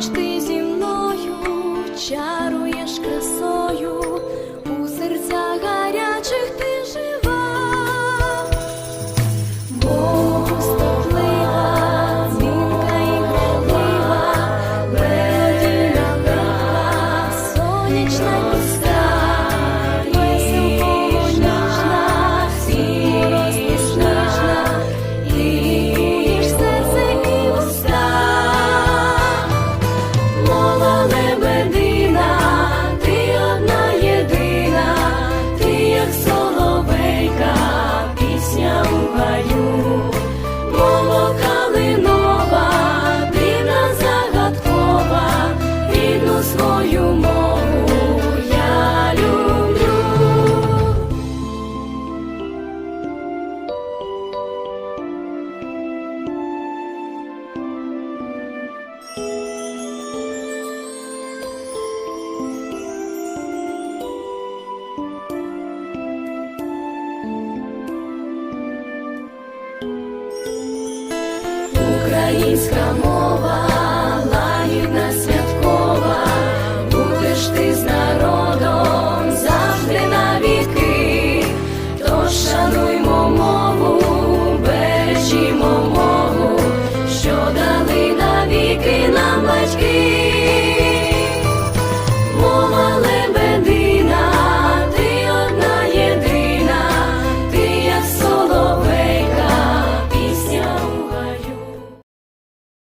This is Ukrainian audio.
Хоч ти зі мною чаруєш красою, у серцях гарячих ти жива, Богу статлива, дзвінка і грайлива, медіна, сонячна. Сонечки.